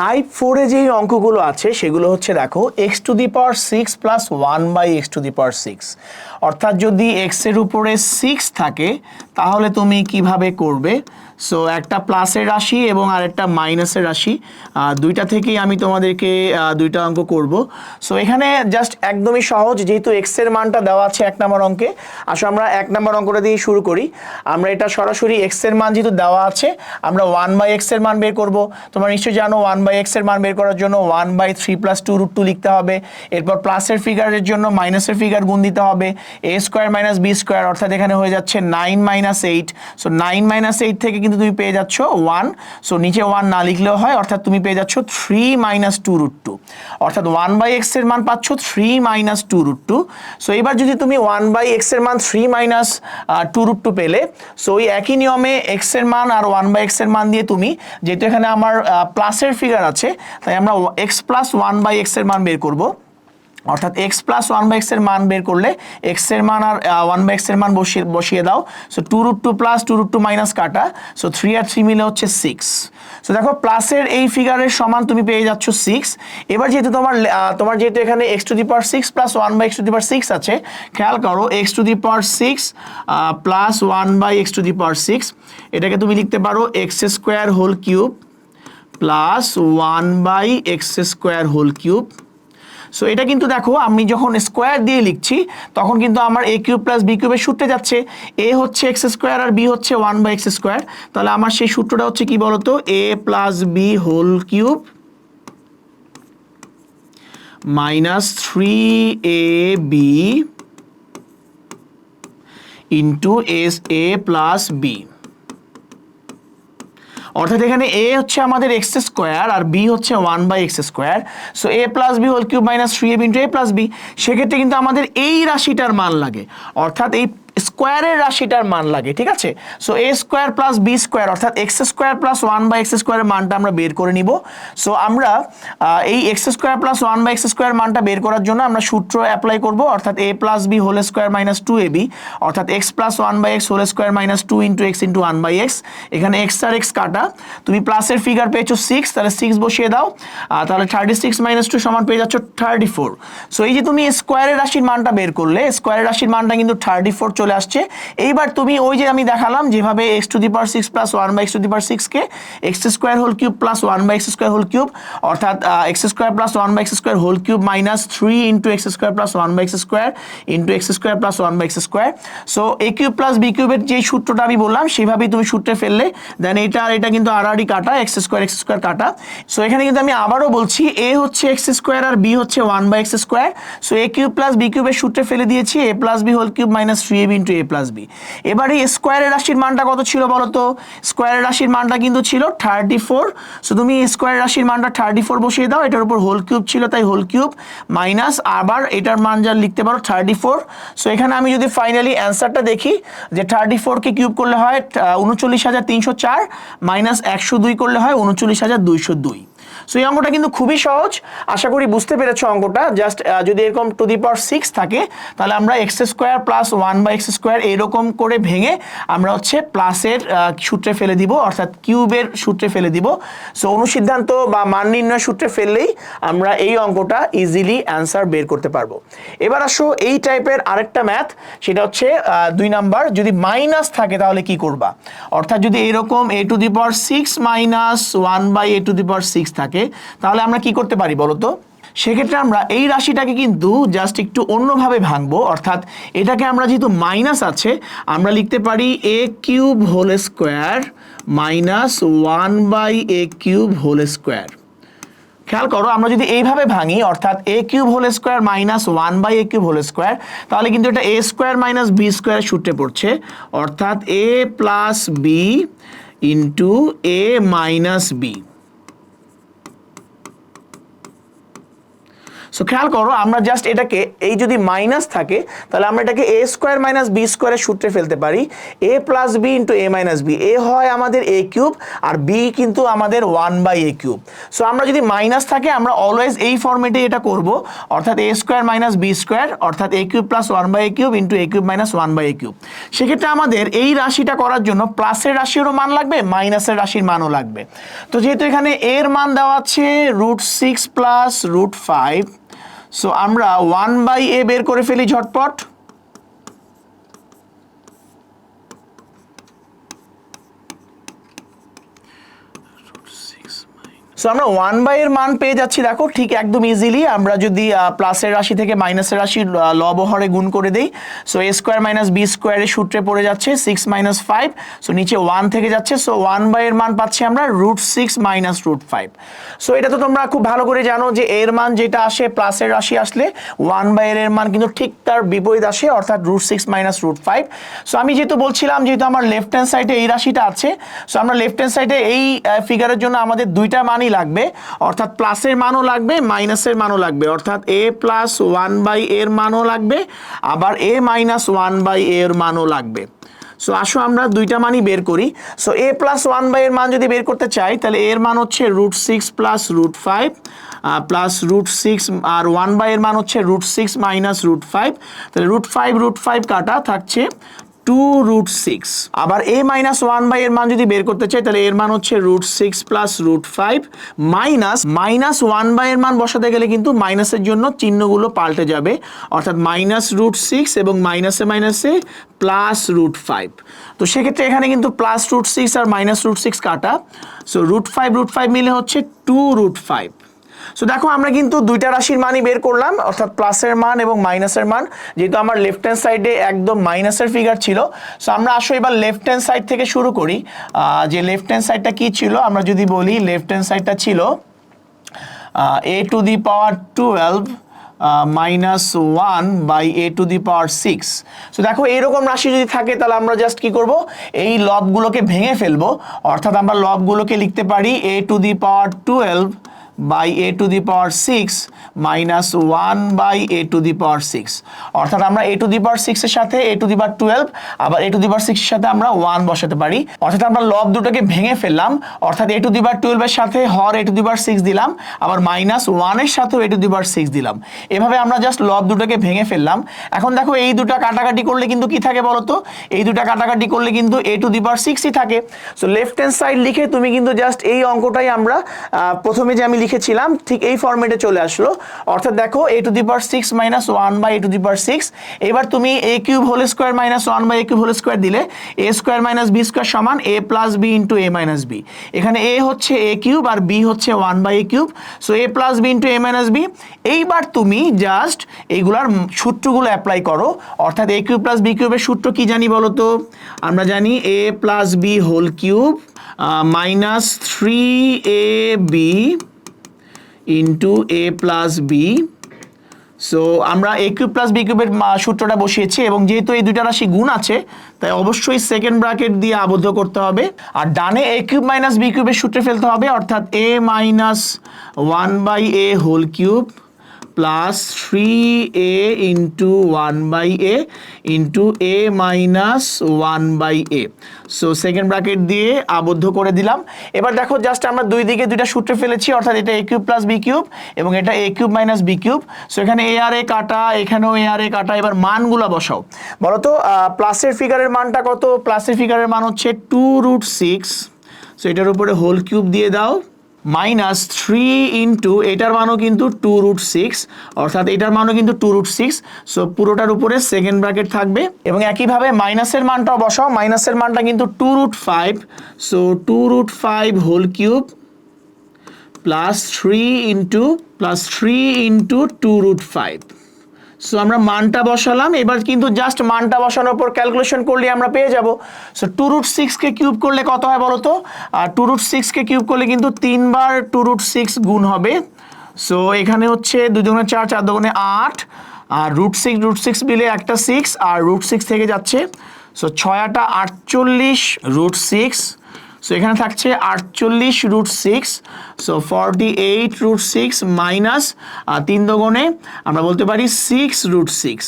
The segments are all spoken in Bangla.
টাইপ ফোরে যেই অঙ্কগুলো আছে, সেগুলো হচ্ছে দেখো x to the power six plus one by x to the power six অর্থাৎ যদি এক্সের উপরে সিক্স থাকে, তাহলে তুমি কীভাবে করবে? সো একটা প্লাসের রাশি এবং আরেকটা মাইনাসের রাশি। দুইটা থেকেই আমি তোমাদেরকে দুইটা অঙ্ক করব। সো এখানে জাস্ট একদমই সহজ, যেহেতু এক্সের মানটা দেওয়া আছে এক নম্বর অঙ্কে। আসো, আমরা এক নম্বর অঙ্কটা দিয়ে শুরু করি। আমরা এটা সরাসরি এক্সের মান যেহেতু দেওয়া আছে, আমরা ওয়ান বাই এক্সের মান বের করব। তোমরা নিশ্চয়ই জানো ওয়ান বাই এক্সের মান বের করার জন্য one by three plus two root two লিখতে হবে। এরপর প্লাসের ফিগারের জন্য মাইনাসের ফিগার গুণ দিতে হবে। A square minus B square অর্থাৎ এখানে হয়ে যাচ্ছে nine minus eight so nine minus eight থেকে কিন্তু তুমি পেয়ে যাচ্ছ ওয়ান সো নিচে ওয়ান না লিখলেও হয়, অর্থাৎ তুমি পেয়ে যাচ্ছ three minus two root two অর্থাৎ ওয়ান বাই এক্সের মান পাচ্ছ three minus two root two so এবার যদি তুমি ওয়ান বাই এক্সের মান three minus two root two পেলে সো ওই একই নিয়মে এক্সের মান আর ওয়ান বাই এক্সের মান দিয়ে তুমি যেহেতু এখানে আমার প্লাসের ফিগার আছে, তাই আমরা এক্স প্লাস ওয়ান বাই এক্সের মান বের করব। অর্থাৎ এক্স প্লাস ওয়ান বাই এক্সের মান বের করলে এক্সের মান আর ওয়ান বাই এক্সের মান বসিয়ে বসিয়ে দাও। So two root two plus two root two minus কাটা। সো থ্রি আর থ্রি মিলে হচ্ছে সিক্স সো দেখো প্লাসের এই ফিগারের সমান তুমি পেয়ে যাচ্ছ সিক্স এবার যেহেতু তোমার তোমার যেহেতু এখানে x to the power six plus one by x to the power six আছে, খেয়াল করো x to the power six plus one by x to the power six এটাকে তুমি লিখতে পারো x square whole cube plus one by x square whole cube so এটা কিন্তু দেখো, আমি যখন স্কোয়ার দিয়ে লিখছি, তখন কিন্তু আমার এ কিউব প্লাস বি কিউবের সূত্রে যাচ্ছে। এ হচ্ছে এক্স স্কোয়ার আর বি হচ্ছে ওয়ান বাই এক্স স্কোয়ার তাহলে আমার সেই সূত্রটা হচ্ছে কি বলতো? A plus B whole cube minus three A B into S A plus B অর্থাৎ এখানে এ হচ্ছে আমাদের এক্স স্কোয়ার আর বি হচ্ছে one by x square so A plus B whole cube minus three A B into A plus B সেক্ষেত্রে কিন্তু আমাদের এই রাশিটার মান লাগে। অর্থাৎ এই স্কোয়ারের রাশিটার মান লাগে, ঠিক আছে? So A square plus B square অর্থাৎ x square plus one by x স্কোয়ারের মানটা আমরা বের করে নিব। সো আমরা এই x square plus one by x square মানটা বের করার জন্য আমরা সূত্র অ্যাপ্লাই করব, অর্থাৎ A plus B whole square minus two A B অর্থাৎ x plus one by x whole square minus two into x into one by x এখানে এক্স আর এক্স কাটা। তুমি প্লাসের ফিগার পেয়েছ সিক্স তাহলে সিক্স বসিয়ে দাও। তাহলে থার্টি সিক্স মাইনাস টু সমান পেয়ে যাচ্ছ থার্টি ফোর সো এই যে তুমি স্কোয়ারের রাশির মানটা বের করলে স্কোয়ারের রাশির মানটা কিন্তু থার্টি ফোর চলে আসছে। এইবার তুমি ওই যে আমি দেখালাম, যেভাবে x to the power six plus one by x to the power সিক্সকে x square whole cube plus one by x square whole cube অর্থাৎ x square plus one by x square whole cube minus three into x square plus one by x square into x square plus one by x square so A cube plus B কিউবের যে সূত্রটা আমি বললাম, সেভাবেই তুমি সূত্রে ফেললে দেন এটা আর এটা কিন্তু আড়াআড়ি কাটা এক্স স্কোয়ার এক্স স্কোয়ার কাটা। সো এখানে কিন্তু আমি আবারও বলছি এ হচ্ছে এক্স স্কোয়ার আর বি হচ্ছে one by x square so A cube plus B কিউবের সূত্রে ফেলে দিয়েছি A plus B whole cube minus three B into A plus B এবারে স্কোয়ারের রাশির মানটা কত ছিল বলো তো স্কোয়ারের রাশির মানটা কিন্তু ছিল থার্টি ফোর সো তুমি স্কোয়ারের রাশির মানটা থার্টি ফোর বসিয়ে দাও, এটার উপর হোল কিউব ছিল তাই হোল কিউব মাইনাস আবার এটার মান যা লিখতে পারো থার্টি ফোর সো এখানে আমি যদি ফাইনালি অ্যান্সারটা দেখি, যে থার্টি ফোরকে কিউব করলে হয় উনচল্লিশ হাজার তিনশো চার মাইনাস একশো দুই করলে হয়, উনচল্লিশ হাজার দুইশো দুই। সো এই অঙ্কটা কিন্তু খুবই সহজ। আশা করি বুঝতে পেরেছ অঙ্কটা। জাস্ট যদি এরকম টু দি পাওয়ার সিক্স থাকে, তাহলে আমরা x square plus one by x square এরকম করে ভেঙে আমরা হচ্ছে প্লাসের সূত্রে ফেলে দিব, অর্থাৎ কিউবের সূত্রে ফেলে দিব। সো অনুসিদ্ধান্ত বা মান নির্ণয় সূত্রে ফেললেই আমরা এই অঙ্কটা ইজিলি অ্যান্সার বের করতে পারব। এবার আসো এই টাইপের আরেকটা ম্যাথ সেটা হচ্ছে দুই নাম্বার। যদি মাইনাস থাকে তাহলে কি করবা? অর্থাৎ যদি এরকম A to the power six minus one by A to the power six থাকে তাহলে আমরা কি করতে পারি বলতো? সেক্ষেত্রে আমরা এই রাশিটাকে কিন্তু জাস্ট একটু অন্যভাবে ভাঙবো, অর্থাৎ এটাকে আমরা যেহেতু মাইনাস আছে, আমরা লিখতে পারি A cube whole square minus one by A cube whole square খেয়াল করো, আমরা যদি এইভাবে ভাঙি, অর্থাৎ A cube whole square minus one by A cube whole square তাহলে কিন্তু এটা A square minus B square সূত্রে পড়ছে। অর্থাৎ A plus B into A minus B so খেয়াল করো, আমরা জাস্ট এটাকে, এই যদি মাইনাস থাকে, তাহলে আমরা এটাকে এ স্কোয়ার মাইনাস বি স্কোয়ারের সূত্রে ফেলতে পারি। A plus B into A minus B A হয় আমাদের এ কিউব আর বি কিন্তু আমাদের one by A cube so আমরা যদি মাইনাস থাকে, আমরা অলওয়েজ এই ফর্মেটে এটা করব। অর্থাৎ A square minus B square অর্থাৎ A cube plus one by A cube into A cube minus one by A cube সেক্ষেত্রে আমাদের এই রাশিটা করার জন্য প্লাসের রাশিরও মান লাগবে মাইনাসের রাশির মানও লাগবে। তো, যেহেতু এখানে এর মান দেওয়া আছে root six plus root five so আমরা ওয়ান বাই এ বের করে ফেলি ঝটপট। সো আমরা ওয়ান বাই এর মান পেয়ে যাচ্ছি দেখো ঠিক একদম ইজিলি আমরা যদি প্লাসের রাশি থেকে মাইনাসের রাশি আহ, লব হরে গুণ করে দেই so A square minus B স্কোয়ারের সূত্রে পড়ে যাচ্ছে সিক্স মাইনাস ফাইভ সো নিচে ওয়ান থেকে যাচ্ছে সো ওয়ান বাই এর মান পাচ্ছি আমরা root six minus root five so এটা তো তোমরা খুব ভালো করে জানো যে এর মান যেটা আসে প্লাসের রাশি আসলে ওয়ান বাই এর এর মান কিন্তু ঠিক তার বিপরীত আসে অর্থাৎ root six minus root five so আমি যেহেতু বলছিলাম যেহেতু আমার লেফট হ্যান্ড সাইডে এই রাশিটা আছে সো আমরা লেফট হ্যান্ড সাইডে এই ফিগারের জন্য আমাদের দুইটা মানই লাগবে, অর্থাৎ প্লাসের মানও লাগবে, মাইনাসের মানও লাগবে। অর্থাৎ এ প্লাস ওয়ান বাই এর মানও লাগবে, আবার এ মাইনাস ওয়ান বাই এর মানও লাগবে। সো আসো আমরা দুইটা মানই বের করি। So A plus one by এর মান যদি বের করতে চাই, তাহলে এর মান হচ্ছে root six plus root five plus root six R one by এর মান হচ্ছে root six minus root five তাহলে রুট ফাইভ রুট ফাইভ কাটা থাকছে টু রুট সিক্স আবার এ মাইনাস ওয়ান বাই এর মান যদি বের করতে চাই, তাহলে এর মান হচ্ছে root six plus root five minus minus one by এর মান বসাতে গেলে কিন্তু মাইনাসের জন্য চিহ্নগুলো পাল্টে যাবে। অর্থাৎ মাইনাস রুট সিক্স এবং মাইনাসে মাইনাসে প্লাস রুট ফাইভ তো সেক্ষেত্রে এখানে কিন্তু প্লাস রুট সিক্স আর মাইনাস রুট সিক্স কাটা। So root five root five মিলে হচ্ছে টু রুট ফাইভ সো দেখো, আমরা কিন্তু দুইটা রাশির মানই বের করলাম, অর্থাৎ প্লাসের মান এবং মাইনাসের মান। যেহেতু আমার লেফট হ্যান্ড সাইডে একদম মাইনাসের ফিগার ছিল সো আমরা আসো এবার লেফট হ্যান্ড সাইড থেকে শুরু করি। যে লেফট হ্যান্ড সাইডটা কি ছিল? আমরা যদি বলি লেফট হ্যান্ড সাইডটা ছিল A to the power twelve minus one by A to the power six so দেখো এরকম রাশি যদি থাকে, তাহলে আমরা জাস্ট কি করব? এই লবগুলোকে ভেঙে ফেলব। অর্থাৎ আমরা লবগুলোকে লিখতে পারি A to the power twelve by A to the power six minus one by A to the power six অর্থাৎ আমরা এ টু দি পাওয়ার সিক্সের সাথে এ টু দি পাওয়ার টুয়েলভ আবার এ টু দি পাওয়ার সিক্সের সাথে আমরা ওয়ান বসাতে পারি। অর্থাৎ আমরা লব দুটোকে ভেঙে ফেললাম। অর্থাৎ এ টু দি পাওয়ার টুয়েলভের সাথে হর এ টু দি পাওয়ার সিক্স দিলাম, আবার মাইনাস ওয়ানের সাথেও এ টু দি পাওয়ার সিক্স দিলাম। এভাবে আমরা জাস্ট লব দুটোকে ভেঙে ফেললাম। এখন দেখো এই দুটো কাটাকাটি করলে কিন্তু কি থাকে বলতো এই দুটো কাটাকাটি করলে কিন্তু এ টু দি পাওয়ার সিক্সই থাকে। সো লেফট হ্যান্ড সাইড লিখে তুমি কিন্তু জাস্ট এই অঙ্কটাই আমরা প্রথমে যে আমি লিখেছিলাম, ঠিক এই ফর্মেটে চলে আসলো। অর্থাৎ দেখো A to the power six minus one by A to the power six এবার তুমি A cube whole square minus one by A cube whole square দিলে A square minus B square সমান A plus B into A minus B এখানে এ হচ্ছে এ কিউব আর বি হচ্ছে one by A cube so A plus B into A minus B এইবার তুমি জাস্ট এইগুলার সূত্রগুলো অ্যাপ্লাই করো। অর্থাৎ এ কিউব প্লাস বি কিউবের সূত্র কি জানি বলো তো? আমরা জানি A plus B whole cube minus three A B into A plus B so আমরা এ কিউব প্লাস বি কিউবের সূত্রটা বসিয়েছি এবং যেহেতু এই দুইটা রাশি গুণ আছে, তাই অবশ্যই সেকেন্ড ব্রাকেট দিয়ে আবদ্ধ করতে হবে। আর ডানে এ কিউব মাইনাস বি কিউবের সূত্রে ফেলতে হবে, অর্থাৎ A minus one by A whole cube plus three A into one by A into A minus one by A so second bracket দিয়ে আবদ্ধ করে দিলাম। এবার দেখো জাস্ট আমরা দুই দিকে দুইটা সূত্রে ফেলেছি, অর্থাৎ এটা A cube plus B cube এবং এটা A cube minus B cube so এখানে এ আর এ কাটা, এখানেও এ আর এ কাটা, এবার মানগুলো বসাও। বলো তো প্লাসের ফিগারের মানটা কত? প্লাসের ফিগারের মান হচ্ছে টু রুট সিক্স সো এটার উপরে হোল কিউব দিয়ে দাও। মাইনাস থ্রি ইন্টু এটার মানও কিন্তু টু রুট সিক্স অর্থাৎ এটার মানও কিন্তু টু রুট সিক্স সো পুরোটার উপরে সেকেন্ড ব্র্যাকেট থাকবে, এবং একইভাবে মাইনাসের মানটাও বসাও মাইনাসের মানটা কিন্তু two root five so two root five whole cube plus three into plus three into two root five so আমরা মানটা বসালাম। এবার কিন্তু জাস্ট মানটা বসানোর পর ক্যালকুলেশন করলে আমরা পেয়ে যাব। সো টু রুট সিক্সকে কিউব করলে কত হয় বলো তো? আর টু রুট সিক্সকে কিউব করলে কিন্তু তিনবার টু রুট সিক্স গুণ হবে। সো এখানে হচ্ছে দুজনে চার চার দোকানে আট। আর রুট সিক্স রুট সিক্স মিলে একটা সিক্স আর রুট সিক্স থেকে যাচ্ছে। সো ছয় আটা আটচল্লিশ রুট সিক্স সো এখানে থাকছে আটচল্লিশ root six so forty eight root six minus তিন দোগুণে আমরা বলতে পারি সিক্স রুট সিক্স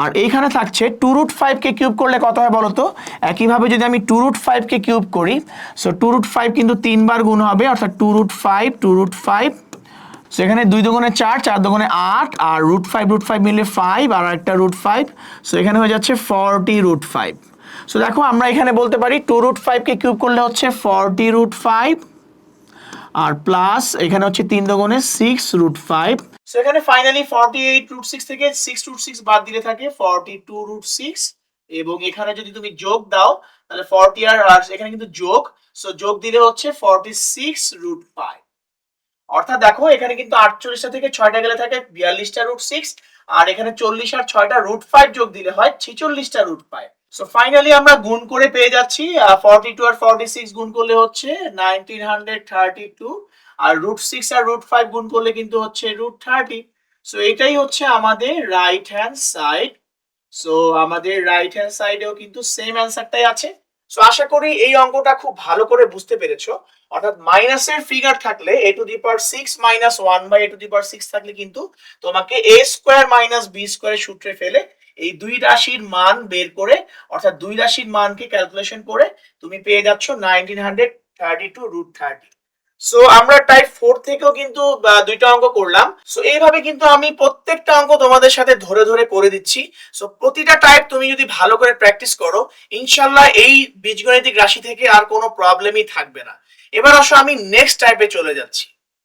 আর এইখানে থাকছে টু রুট ফাইভকে কিউব করলে কত হয় বলো তো একইভাবে যদি আমি টু রুট ফাইভকে কিউব করি সো টু রুট ফাইভ কিন্তু তিনবার গুণ হবে, অর্থাৎ two root five two root five so এখানে দুই দোকানে চার চার দোকানে আট, আর রুট ফাইভ রুট ফাইভ মিলে ফাইভ আর একটা রুট ফাইভ সো এখানে হয়ে যাচ্ছে ফর্টি রুট ফাইভ সো দেখো আমরা এখানে বলতে পারি টু রুট ফাইভকে কিউব করলে হচ্ছে ফর্টি রুট ফাইভ আর প্লাস এখানে হচ্ছে তিন দোকানে সিক্স রুট ফাইভ সো এখানে finally forty eight root six থেকে সিক্স রুট সিক্স বাদ দিলে থাকে ফর্টি টু রুট সিক্স এবং এখানে যদি তুমি যোগ দাও, তাহলে ফর্টি আর এখানে কিন্তু যোগ। সো যোগ দিলে হচ্ছে ফর্টি সিক্স রুট ফাইভ অর্থাৎ দেখো এখানে কিন্তু আটচল্লিশটা থেকে ছয়টা গেলে থাকে, বিয়াল্লিশটা রুট সিক্স আর এখানে চল্লিশ আর ছয়টা রুট ফাইভ যোগ দিলে হয় ছিচল্লিশটা রুট ফাইভ সো ফাইনালি আমরা গুণ করে পেয়ে যাচ্ছি ফর্টি টু আর ফর্টি সিক্স গুণ করলে হচ্ছে নাইনটিন হান্ড্রেড থার্টি টু আর রুট সিক্স আর রুট ফাইভ গুণ করলে কিন্তু হচ্ছে রুট থার্টি সো এটাই হচ্ছে আমাদের রাইট হ্যান্ড সাইড সো আমাদের রাইট হ্যান্ড সাইডেও কিন্তু সেম অ্যান্সারটাই আছে। সো আশা করি এই অঙ্কটা খুব ভালো করে বুঝতে পেরেছ। অর্থাৎ মাইনাসের ফিগার থাকলে A to the power six minus one by A to the power six থাকলে কিন্তু তোমাকে এ স্কোয়ার মাইনাস বি স্কোয়ারের সূত্রে ফেলে এই দুই রাশির মান বের করে, অর্থাৎ দুই রাশির মানকে ক্যালকুলেশন করে তুমি পেয়ে যাচ্ছ nineteen hundred thirty two root thirty so আমরা টাইপ ফোর থেকেও কিন্তু দুইটা অঙ্ক করলাম। সো এইভাবে কিন্তু আমি প্রত্যেকটা অঙ্ক তোমাদের সাথে ধরে ধরে করে দিচ্ছি। সো প্রতিটা টাইপ তুমি যদি ভালো করে প্র্যাকটিস করো, ইনশাল্লাহ এই বীজগণিতিক রাশি থেকে আর কোনো প্রবলেমই থাকবে না। এবার আসো আমি নেক্সট টাইপে চলে যাচ্ছি।